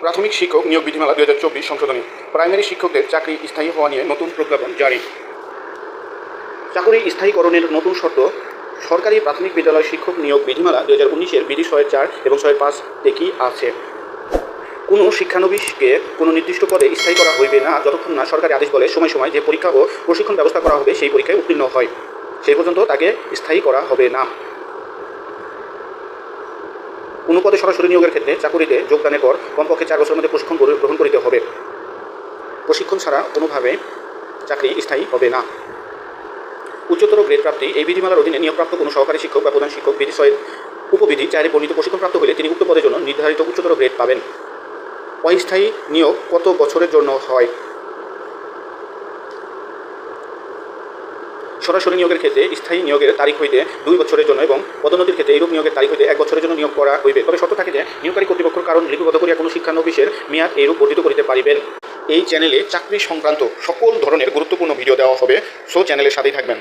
প্রাথমিক শিক্ষক নিয়োগ বিধিমালা দুই হাজার চব্বিশ সংশোধনী। প্রাইমারি শিক্ষকদের চাকরি স্থায়ী হওয়া নিয়ে নতুন প্রজ্ঞাপন জারি। চাকরি স্থায়ীকরণের নতুন শর্ত, সরকারি প্রাথমিক বিদ্যালয় শিক্ষক নিয়োগ বিধিমালা দুই হাজার উনিশের বিধি ছয়ের চার এবং ছয়ের পাঁচ একই আছে। কোনো শিক্ষানবিশকে কোনো নির্দিষ্ট পদে স্থায়ী করা হইবে না যতক্ষণ না সরকারি আদেশ বলে সময় সময় যে পরীক্ষা ও প্রশিক্ষণ ব্যবস্থা করা হবে সেই পরীক্ষায় উত্তীর্ণ হয়। সেই পর্যন্ত তাকে স্থায়ী করা হবে না। কোনো পদে সরাসরি নিয়োগের ক্ষেত্রে চাকুরিতে যোগদানের পর কমপক্ষে চার বছরের মধ্যে প্রশিক্ষণ গ্রহণ- করিতে হবে। প্রশিক্ষণ ছাড়া কোনোভাবে চাকরি স্থায়ী হবে না। উচ্চতর গ্রেড প্রাপ্তি এই বিধিমালার অধীনে নিয়োগপ্রাপ্ত কোনো সহকারী শিক্ষক বা প্রধান শিক্ষক, বিধি ছয়ের উপবিধি চারে বর্ণিত প্রশিক্ষণপ্রাপ্ত হলে তিনি উক্ত পদের জন্য নির্ধারিত উচ্চতর গ্রেড পাবেন। অস্থায়ী নিয়োগ কত বছরের জন্য হয়? সরাসরি নিয়োগের ক্ষেত্রে স্থায়ী নিয়োগের তারিখ হইতে দুই বছরের জন্য এবং পদোন্নতির ক্ষেত্রে এইরূপ নিয়োগের তারিখ হইতে এক বছরের জন্য নিয়োগ করা হইবে। তবে শর্ত থাকে যে, নিয়োগকারী কর্তৃপক্ষ কারণ লিপিবদ্ধ করিয়া কোনো শিক্ষানবিশের মেয়াদ এইরূপ বর্ধিত করিতে পারিবেন। এই চ্যানেলে চাকরি সংক্রান্ত সকল ধরনের গুরুত্বপূর্ণ ভিডিও দেওয়া হবে, সো চ্যানেলের সাথেই থাকবেন।